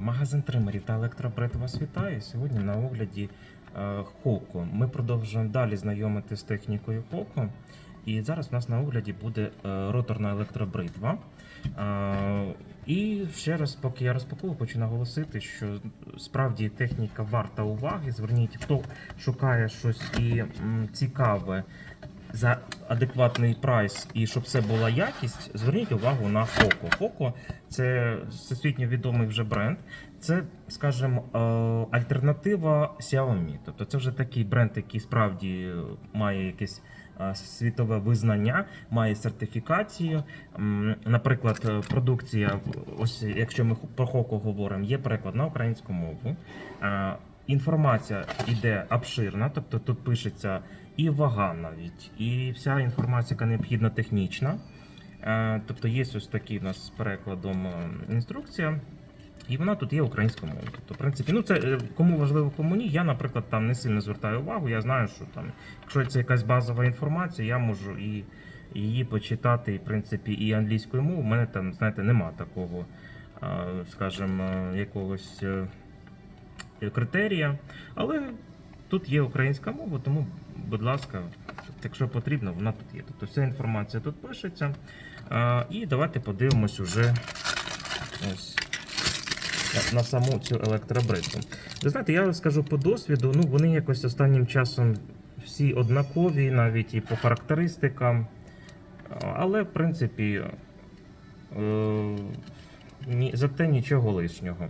Магазин тримерів та електробрит вас вітає. Сьогодні на огляді е, Хоко. Ми продовжуємо далі знайомити з технікою Хоко. І зараз у нас на огляді буде е, роторна електробритва. Е, І ще раз, поки я розпаковую, хочу наголосити, що справді техніка варта уваги. Зверніть, хто шукає щось і цікаве за адекватний прайс і щоб це була якість, зверніть увагу на Хоко. Хоко це всесвітньо відомий вже бренд. Це, скажімо, е, альтернатива Xiaomi. Тобто це вже такий бренд, який справді має якесь е, світове визнання, має сертифікацію. Наприклад, е, продукція, ось якщо ми про Хоко говоримо, є переклад на українську мову. Інформація йде обширна, тобто тут пишеться і вага навіть, і вся інформація, яка необхідна технічна. Е, Тобто є ось такий у нас з перекладом е, інструкція. І вона тут є українською мовою. Тобто, в принципі, ну це е, кому важливо, кому ні. Я, наприклад, там не сильно звертаю увагу. Я знаю, що там, якщо це якась базова інформація, я можу і її почитати, і, в принципі, і англійською мовою. У мене там, знаєте, нема такого, скажімо, якогось критерія. Але тут є українська мова, тому, будь ласка, якщо потрібно, вона тут є. Тобто вся інформація тут пишеться. І давайте подивимось уже ось на, на саму цю електробритву. Ви знаєте, я скажу по досвіду, ну вони якось останнім часом всі однакові, навіть і по характеристикам. Але, в принципі, е, зате нічого лишнього.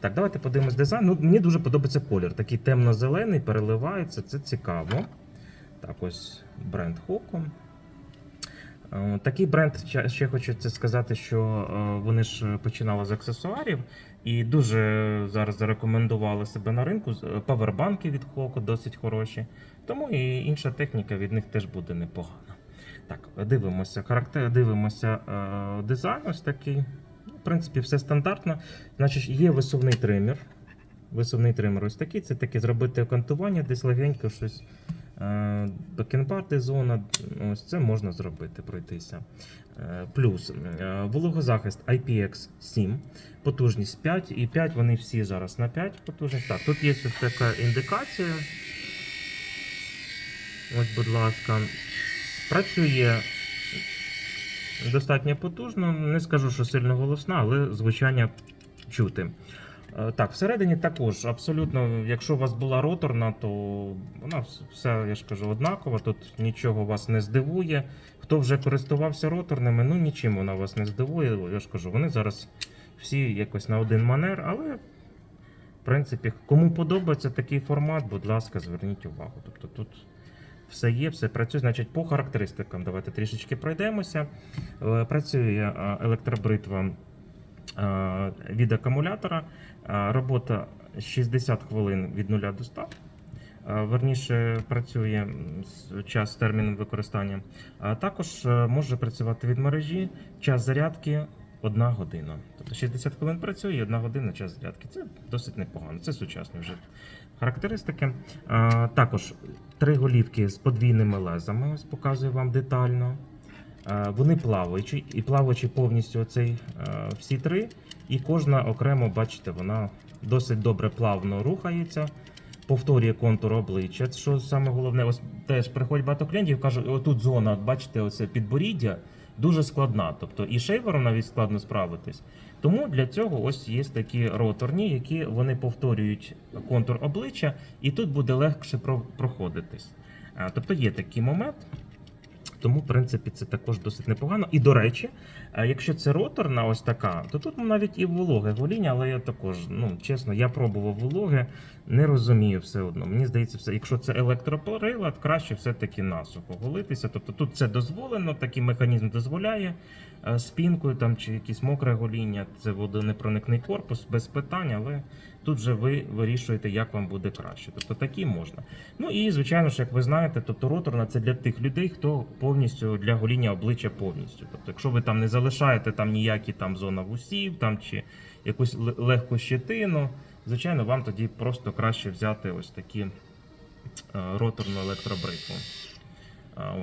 Так, давайте подивимось дизайн. Ну, мені дуже подобається колір. Такий темно-зелений, переливається, це цікаво. Так, ось бренд Hoco. Е, Такий бренд, ще- хочу це сказати, що е, вони ж починали з аксесуарів і дуже зараз зарекомендували себе на ринку. Е, Павербанки від Hoco досить хороші. Тому і інша техніка від них теж буде непогана. Так, дивимося, характер, дивимося дизайн ось такий. Принципі, все стандартно. Значить, є висувний тример. Висувний тример ось такий. Це таке зробити окантування, десь легенько щось. е, Бекенбарди зона, ось це можна зробити, пройтися. Е, Плюс е, вологозахист IPX7, потужність 5 і 5 вони всі зараз на 5 потужність. Так, тут є ось така індикація. Ось, будь ласка, працює достатньо потужно. Не скажу, що сильно голосна, але звучання чути. Е, Так, всередині також абсолютно, якщо у вас була роторна, то вона вс- вся, я ж кажу, однакова. Тут нічого вас не здивує. Хто вже користувався роторними, ну нічим вона вас не здивує. Я ж кажу, вони зараз всі якось на один манер, але в принципі, кому подобається такий формат, будь ласка, зверніть увагу. Тобто тут все є, все працює. Значить, по характеристикам давайте трішечки пройдемося. Е, Працює е, електробритва е, від акумулятора. Робота 60 хвилин від 0 до 100. Е, Верніше працює час з терміном використання. А також може працювати від мережі. Час зарядки 1 година. Тобто 60 хвилин працює і 1 година час зарядки. Це досить непогано. Це сучасні вже характеристики. А, також три голівки з подвійними лезами. Ось показую вам детально. А, вони плаваючі, і плаваючі повністю оцей, а, всі три. І кожна окремо, бачите, вона досить добре плавно рухається. Повторює контур обличчя. Що саме головне, ось теж приходять багато клієнтів, кажуть, отут зона, бачите, оце підборіддя дуже складна. Тобто і шейвером навіть складно справитись. Тому для цього ось є такі роторні, які вони повторюють контур обличчя, і тут буде легше проходитись. Тобто є такий момент. Тому, в принципі, це також досить непогано. І до речі, е, якщо це роторна, ось така, то тут навіть і вологе гоління, але я також, ну чесно, я пробував вологе, не розумію все одно. Мені здається, все, якщо це електроприлад, краще все-таки насухо голитися. Тобто тут це дозволено, такий механізм дозволяє е, спінкою там чи якесь мокре гоління, це водонепроникний корпус без питань, але тут вже ви вирішуєте, як вам буде краще. Тобто такі можна. Ну і звичайно ж, як ви знаєте, тобто роторна це для тих людей, хто повністю для гоління обличчя повністю. Тобто, якщо ви там не залишаєте там ніякі там зона вусів, там чи якусь легку щетину, звичайно, вам тоді просто краще взяти ось такі е, роторну електробритву.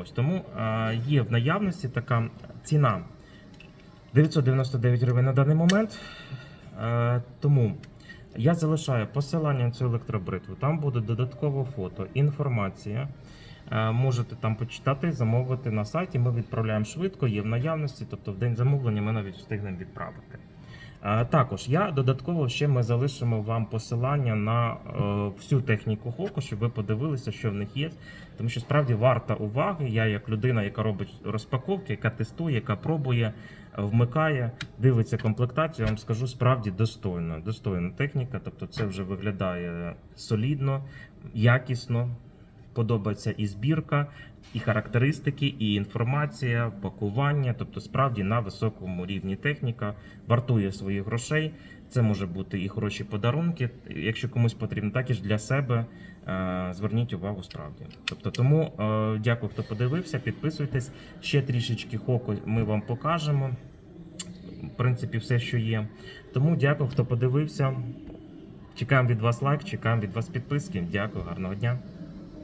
Ось тому є в наявності така ціна 999 гривень на даний момент. Е, тому я залишаю посилання на цю електробритву. Там буде додатково фото, інформація. Е, Можете там почитати, замовити на сайті. Ми відправляємо швидко, є в наявності, тобто в день замовлення ми навіть встигнемо відправити. Е, Також я додатково ще ми залишимо вам посилання на е, всю техніку Хоку, щоб ви подивилися, що в них є. Тому що справді варта уваги. Я, як людина, яка робить розпаковки, яка тестує, яка пробує, е, вмикає, дивиться комплектацію, я вам скажу справді достойно. Достойна техніка. Тобто, це вже виглядає солідно, якісно. Подобається і збірка, і характеристики, і інформація, пакування. Тобто, справді на високому рівні техніка вартує своїх грошей. Це може бути і хороші подарунки, якщо комусь потрібно, так і ж для себе. Е, Зверніть увагу справді. Тобто, тому е, дякую, хто подивився. Підписуйтесь. Ще трішечки хоку ми вам покажемо. В принципі, все, що є. Тому дякую, хто подивився. Чекаємо від вас лайк, чекаємо від вас підписки. Дякую, гарного дня.